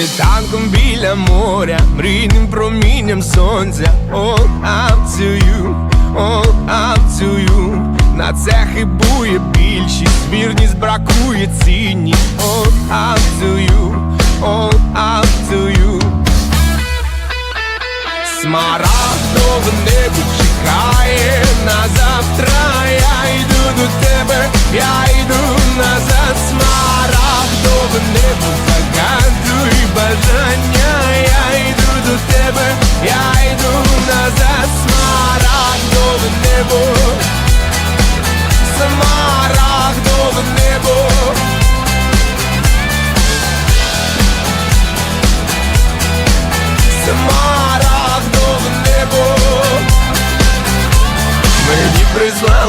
Світанком біля моря, мрійним промінням сонця. All up to На це хибує більшість, вірність бракує цінність All up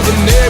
Смарагдове небо чекає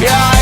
Yeah.